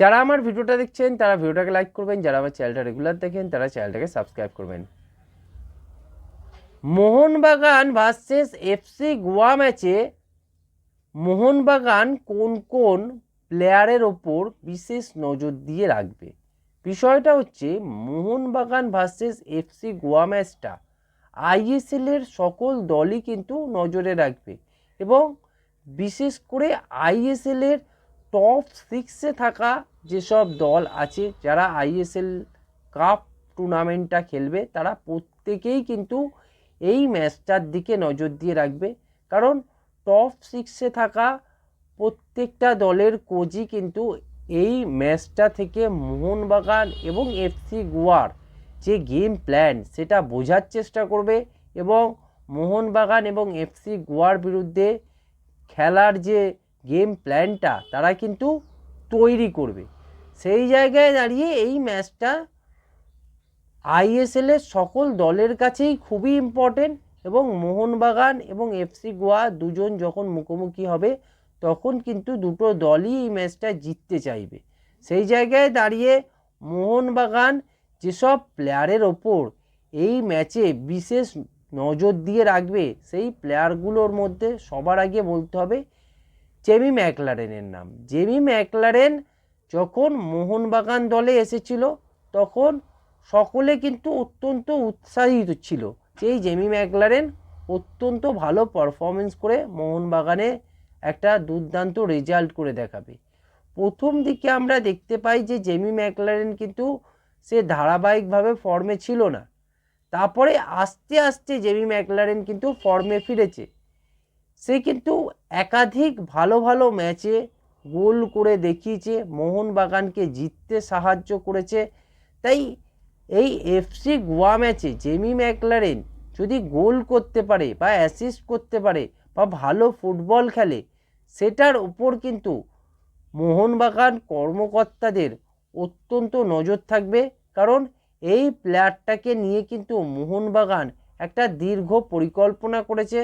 যারা আমার ভিডিওটা দেখছেন, তারা ভিডিওটাকে লাইক করবেন। যারা আমার চ্যানেলটা রেগুলার দেখেন, তারা চ্যানেলটাকে সাবস্ক্রাইব করবেন। মোহনবাগান ভার্সেস এফসি গোয়া ম্যাচে মোহনবাগান কোন কোন প্লেয়ারের ওপর বিশেষ নজর দিয়ে রাখবে? বিষয়টা হচ্ছে মোহনবাগান ভার্সেস এফসি গোয়া ম্যাচটা আইএসএলের সকল দলই কিন্তু নজরে রাখবে এবং বিশেষ করে আইএসএলের টপ সিক্সে থাকা যেসব দল আছে, যারা আইএসএল কাপ টুর্নামেন্টটা খেলবে, তারা প্রত্যেকেই কিন্তু এই ম্যাচটার দিকে নজর দিয়ে রাখবে। কারণ টপ সিক্সে থাকা প্রত্যেকটা দলের কোচই কিন্তু এই ম্যাচটা থেকে মোহনবাগান এবং এফসি গোয়ার যে গেম প্ল্যান সেটা বোঝার চেষ্টা করবে এবং মোহনবাগান এবং এফসি গোয়ার বিরুদ্ধে খেলার যে গেম প্ল্যানটা তারা কিন্তু তৈরি করবে। সেই জায়গায় দাঁড়িয়ে এই ম্যাচটা আইএসএলের সকল দলের কাছেই খুবই ইম্পর্টেন্ট এবং মোহনবাগান এবং এফসি গোয়া দুজন যখন মুখোমুখি হবে, তখন কিন্তু দুটো দলই এই ম্যাচটা জিততে চাইবে। সেই জায়গায় দাঁড়িয়ে মোহনবাগান যেসব প্লেয়ারের ওপর এই ম্যাচে বিশেষ নজর দিয়ে রাখবে, সেই প্লেয়ারগুলোর মধ্যে সবার আগে বলতে হবে জেমি ম্যাকলারেনের নাম। জেমি ম্যাকলারেন যখন মোহনবাগান দলে এসেছিল, তখন সকলে কিন্তু অত্যন্ত উৎসাহিত ছিল এই জেমি ম্যাকলারেন অত্যন্ত ভালো পারফরমেন্স করে মোহনবাগানে একটা দুর্দান্ত রেজাল্ট করে দেখাবে। প্রথম দিকে আমরা দেখতে পাই যে জেমি ম্যাকলারেন কিন্তু সে ধারাবাহিকভাবে ফর্মে ছিল না। তারপরে আস্তে আস্তে জেমি ম্যাকলারেন কিন্তু ফর্মে ফিরেছে। সে কিন্তু একাধিক ভালো ভালো ম্যাচে গোল করে দেখিয়েছে, মোহনবাগানকে জিততে সাহায্য করেছে। তাই এই এফসি গোয়া ম্যাচে জেমি ম্যাকলারেন যদি গোল করতে পারে বা অ্যাসিস্ট করতে পারে বা ভালো ফুটবল খেলে, সেটার উপর কিন্তু মোহনবাগান কর্মকর্তাদের অত্যন্ত নজর থাকবে। কারণ এই প্লেয়ারটাকে নিয়ে কিন্তু মোহনবাগান একটা দীর্ঘ পরিকল্পনা করেছে।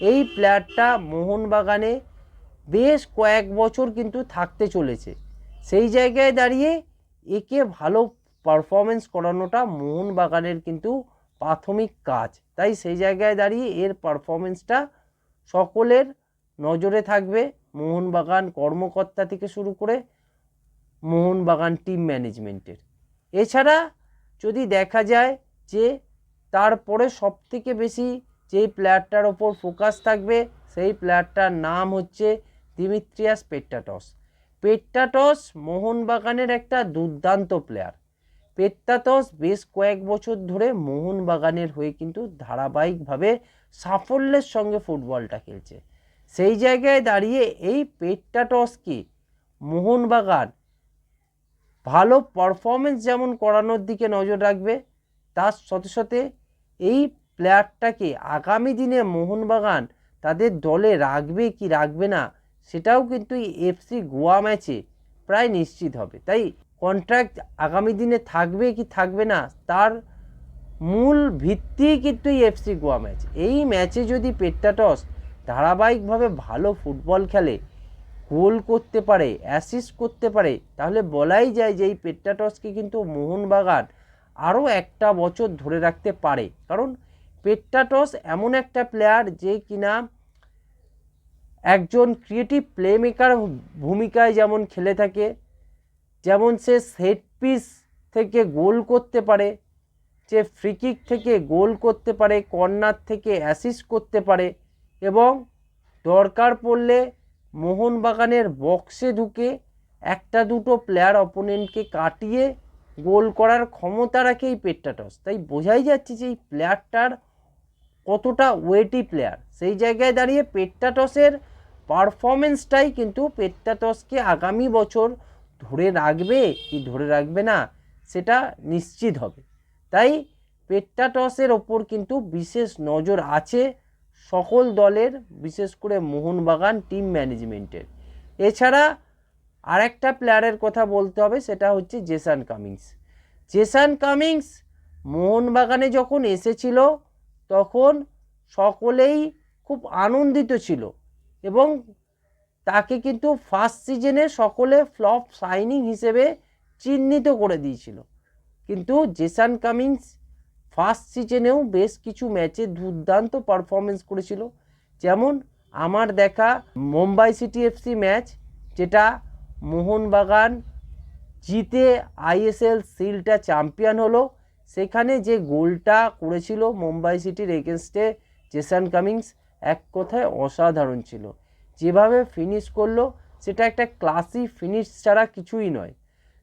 এই প্লেয়ারটা মোহনবাগানে বেশ কয়েক বছর কিন্তু থাকতে চলেছে। সেই জায়গায় দাঁড়িয়ে একে ভালো পারফরমেন্স করানোটা মোহনবাগানের কিন্তু প্রাথমিক কাজ। তাই সেই জায়গায় দাঁড়িয়ে এর পারফরমেন্সটা সকলের নজরে থাকবে। মোহনবাগান কর্মকর্তা থেকে শুরু করে মোহনবাগান টিম ম্যানেজমেন্টের এছাড়া যদি দেখা যায় যে তারপরে সবথেকে বেশি যেই প্লেয়ারটার ওপর ফোকাস থাকবে, সেই প্লেয়ারটার নাম হচ্ছে দিমিত্রিয়াস পেট্টাটস। পেট্টাটস মোহনবাগানের একটা দুর্দান্ত প্লেয়ার। পেট্টাটস বেশ কয়েক বছর ধরে মোহনবাগানের হয়ে কিন্তু ধারাবাহিকভাবে সাফল্যের সঙ্গে ফুটবলটা খেলছে। সেই জায়গায় দাঁড়িয়ে এই পেট্টাটসকে মোহনবাগান ভালো পারফরমেন্স যেমন করানোর দিকে নজর রাখবে, তার সাথে সাথে এই প্লেয়ারটাকে আগামী দিনে মোহনবাগান তাদের দলে রাখবে কি রাখবে না সেটাও কিন্তু এফসি গোয়া ম্যাচে প্রায় নিশ্চিত হবে। তাই কন্ট্রাক্ট আগামী দিনে থাকবে কি থাকবে না তার মূল ভিত্তি কিন্তু এই এফসি গোয়া ম্যাচ। এই ম্যাচে যদি পেট্টাটস ধারাবাহিকভাবে ভালো ফুটবল খেলে, গোল করতে পারে অ্যাসিস্ট করতে পারে, তাহলে বলাই যায় যে এই পেট্টাটসকে কিন্তু মোহনবাগান আরও একটা বছর ধরে রাখতে পারে। কারণ পেট্টাটস এমন একটা প্লেয়ার যে কিনা একজন ক্রিয়েটিভ প্লেমেকার ভূমিকায় যেমন খেলে থাকে, যেমন সে সেট পিস থেকে গোল করতে পারে যে ফ্রিকিক থেকে গোল করতে পারে কর্নার থেকে অ্যাসিস্ট করতে পারে এবং দরকার পড়লে মোহনবাগানের বক্সে ঢুকে একটা দুটো প্লেয়ার অপোনেন্টকে কাটিয়ে গোল করার ক্ষমতা রাখে এই পেট্টাটস তাই বোঝাই যাচ্ছে যে এই প্লেয়ারটার কতটা ওয়েটি প্লেয়ার সেই জায়গায় দাঁড়িয়ে পেট্টাটসের পারফরমেন্সটাই কিন্তু পেট্টাটসকে আগামী বছর ধরে রাখবে কি ধরে রাখবে না, সেটা নিশ্চিত হবে। তাই পেট্টাটসের ওপর কিন্তু বিশেষ নজর আছে সকল দলের, বিশেষ করে মোহনবাগান টিম ম্যানেজমেন্টের এছাড়া আরেকটা প্লেয়ারের কথা বলতে হবে, সেটা হচ্ছে জেসান কামিংস। জেসান কামিংস মোহনবাগানে যখন এসেছিল তখন সকলেই খুব আনন্দিত ছিল এবং তাকে কিন্তু ফার্স্ট সিজনে সকলে ফ্লপ সাইনিং হিসেবে চিহ্নিত করে দিয়েছিল। কিন্তু জেসান কামিংস ফার্স্ট সিজনেও বেশ কিছু ম্যাচে দুর্দান্ত পারফরমেন্স করেছিল। যেমন আমার দেখা মুম্বাই সিটি এফসি ম্যাচ যেটা মোহনবাগান জিতে আইএসএল সিলটা চ্যাম্পিয়ন হলো। সেখানে যে গোলটা করেছিল মুম্বাই সিটির এগেনস্টে জেসান কামিংস, এক কথায় অসাধারণ ছিল। যেভাবে ফিনিশ করল, সেটা একটা ক্লাসি ফিনিশ ছাড়া কিছুই নয়।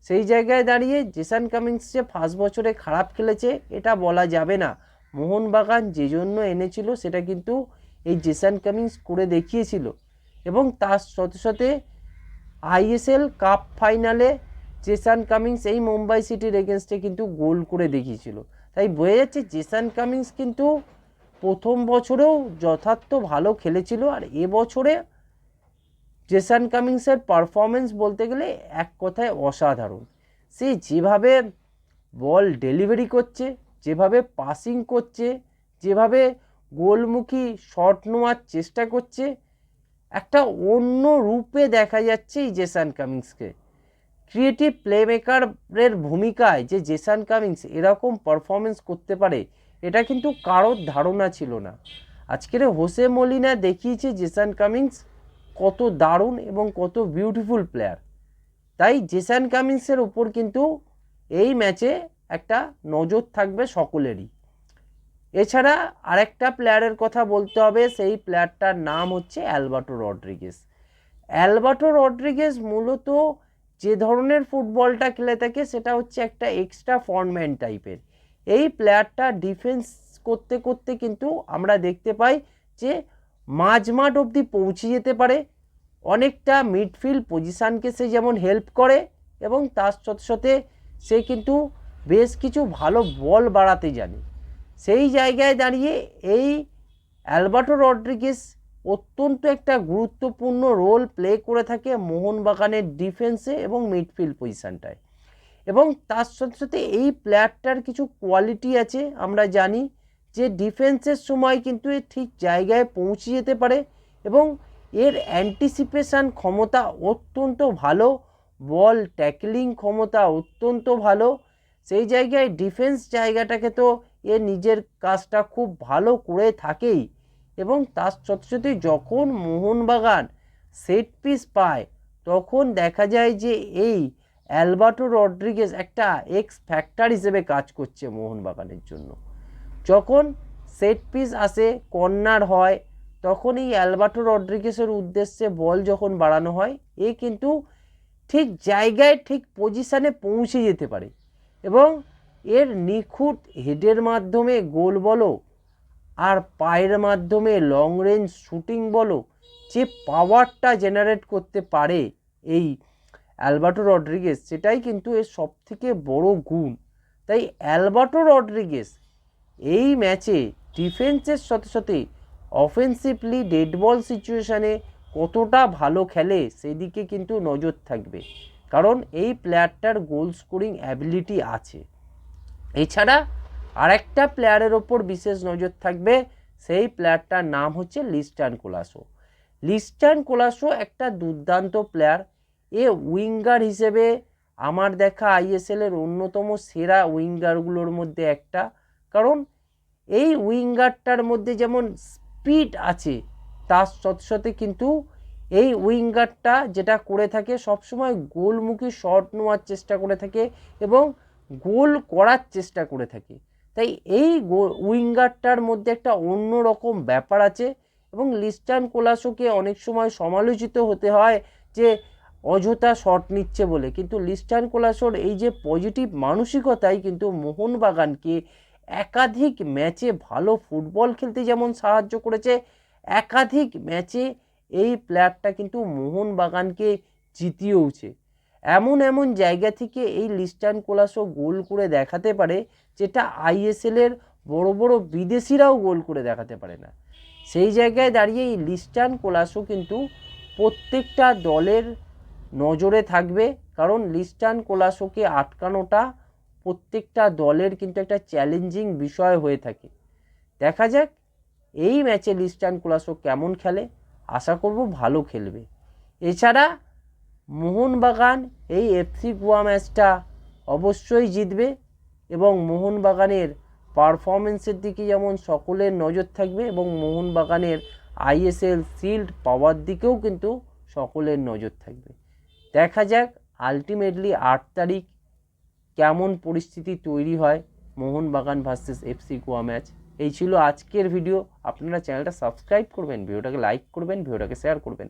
সেই জায়গায় দাঁড়িয়ে জেসান কামিংস যে ফার্স্ট বছরে খারাপ খেলেছে, এটা বলা যাবে না। মোহনবাগান যে জন্য এনেছিল, সেটা কিন্তু এই জেসান কামিংস করে দেখিয়েছিল। এবং তার সাথে সাথে আইএসএল কাপ ফাইনালে জেসান কামিংস এই মুম্বাই সিটির এগেনস্টে কিন্তু গোল করে দেখিয়েছিল। তাই বোঝা যাচ্ছে জেসান কামিংস কিন্তু প্রথম বছরেও যথার্থ ভালো খেলেছিল আর এবছরে জেসান কামিংসের পারফরমেন্স বলতে গেলে এক কথায় অসাধারণ। সে যেভাবে বল ডেলিভারি করছে, যেভাবে পাসিং করছে, যেভাবে গোলমুখী শট নেওয়ার চেষ্টা করছে, একটা অন্য রূপে দেখা যাচ্ছে এই জেসান কামিংসকে। ক্রিয়েটিভ প্লেমেকারের ভূমিকায় যে জেসান কামিংস এরকম পারফরমেন্স করতে পারে, এটা কিন্তু কারোর ধারণা ছিল না। আজকের হোসে মলিনা দেখিয়েছে জেসান কামিংস কত দারুণ এবং কত বিউটিফুল প্লেয়ার তাই জেসান কামিংসের উপর কিন্তু এই ম্যাচে একটা নজর থাকবে সকলেরই। এছাড়া আরেকটা প্লেয়ারের কথা বলতে হবে, সেই প্লেয়ারটার নাম হচ্ছে অ্যালবার্টো রড্রিগেস অ্যালবার্টো রড্রিগেস মূলত যে ধরনের ফুটবলটা খেলে থাকে সেটা হচ্ছে একটা এক্সট্রা ফরম্যান টাইপের এই প্লেয়ারটা ডিফেন্স করতে করতে কিন্তু আমরা দেখতে পাই যে মাঝমাঠ অবধি পৌঁছে যেতে পারে। অনেকটা মিডফিল্ড পজিশানকে সে যেমন হেল্প করে এবং তার সাথে সাথে সে কিন্তু বেশ কিছু ভালো বল বাড়াতে জানে। সেই জায়গায় দাঁড়িয়ে এই অ্যালবার্টো রড্রিগেস অত্যন্ত একটা গুরুত্বপূর্ণ রোল প্লে করে থাকে মোহনবাগানের ডিফেন্সে এবং মিডফিল্ড পজিশানটায় এবং তার সাথে সাথে এই প্লেয়ারটার কিছু কোয়ালিটি আছে, আমরা জানি যে ডিফেন্সের সময় কিন্তু এ ঠিক জায়গায় পৌঁছে যেতে পারে এবং এর অ্যান্টিসিপেশান ক্ষমতা অত্যন্ত ভালো বল ট্যাকলিং ক্ষমতা অত্যন্ত ভালো, সেই জায়গায় ডিফেন্স জায়গাটাকে তো এ নিজের কাজটা খুব ভালো করে থাকেই। এবং তার সাথে সাথে যখন মোহনবাগান সেট পিস পায়, তখন দেখা যায় যে এই অ্যালবার্টো রড্রিগেজ একটা এক্স ফ্যাক্টর হিসেবে কাজ করছে মোহনবাগানের জন্য। যখন সেট পিস আসে, কর্নার হয়, তখন এই অ্যালবার্টো রড্রিগেসের উদ্দেশ্যে বল যখন বাড়ানো হয়, এ কিন্তু ঠিক জায়গায়, ঠিক পজিশানে পৌঁছে যেতে পারে এবং এর নিখুঁত হেডের মাধ্যমে গোল বলো আর পায়ের মাধ্যমে লং রেঞ্জ শুটিং বলো, যে পাওয়ারটা জেনারেট করতে পারে এই অ্যালবার্টো রড্রিগেস সেটাই কিন্তু এর সবথেকে বড় গুণ। তাই অ্যালবার্টো রড্রিগেস এই ম্যাচে ডিফেন্সের সাথে সাথে অফেন্সিভলি ডেড বল সিচুয়েশানে কতটা ভালো খেলে সেদিকে কিন্তু নজর থাকবে। কারণ এই প্লেয়ারটার গোল স্কোরিং অ্যাবিলিটি আছে। এছাড়া আরেকটা প্লেয়ারের ওপর বিশেষ নজর থাকবে, সেই প্লেয়ারটার নাম হচ্ছে লিস্টান কোলাসো। লিস্টান কোলাসো একটা দুর্দান্ত প্লেয়ার এ উইঙ্গার হিসেবে আমার দেখা আইএসএলের অন্যতম সেরা উইঙ্গারগুলোর মধ্যে একটা। কারণ এই উইঙ্গারটার মধ্যে যেমন স্পিড আছে, তার সাথে কিন্তু এই উইঙ্গারটা যেটা করে থাকে, সবসময় গোলমুখী শট নেওয়ার চেষ্টা করে থাকে এবং গোল করার চেষ্টা করে থাকে। তাই এই উইঙ্গারটার মধ্যে একটা অন্য রকম ব্যাপার আছে এবং লিস্টান কোলাসোকে অনেক সময় সমালোচিত হতে হয় যে অযথা শট নিচ্ছে বলে। কিন্তু লিস্টান কোলাসোর এই যে পজিটিভ মানসিকতাই কিন্তু মোহনবাগানকে একাধিক ম্যাচে ভালো ফুটবল খেলতে যেমন সাহায্য করেছে, একাধিক ম্যাচে এই প্লেয়ারটা কিন্তু মোহনবাগানকে জিতিয়েওছে। এমন এমন জায়গা থেকে এই লিস্টান কোলাসো গোল করে দেখাতে পারে যেটা আইএসএলের বড় বড় বিদেশিরাও গোল করে দেখাতে পারে না। সেই জায়গায় দাঁড়িয়ে এই লিস্টান কোলাসো কিন্তু প্রত্যেকটা দলের নজরে থাকবে, কারণ লিস্টান কোলাসোকে আটকানোটা প্রত্যেকটা দলের কিন্তু একটা চ্যালেঞ্জিং বিষয় হয়ে থাকে। দেখা যাক এই ম্যাচে লিস্টান কোলাসো কেমন খেলে, আশা করব ভালো খেলবে। এছাড়া মোহনবাগান এই এফসি গোয়া ম্যাচটা অবশ্যই জিতবে। এবং মোহনবাগানের পারফরমেন্সের দিকে যেমন সকলের নজর থাকবে এবং মোহনবাগানের আইএসএল শিল্ড পাওয়ার দিকেও কিন্তু সকলের নজর থাকবে। দেখা যাক আলটিমেটলি আট তারিখ কেমন পরিস্থিতি তৈরি হয় Mohun Bagan versus FC Goa match এই ছিল আজকের ভিডিও আপনারা চ্যানেলটা সাবস্ক্রাইব করবেন ভিডিওটাকে লাইক করবেন ভিডিওটাকে শেয়ার করবেন।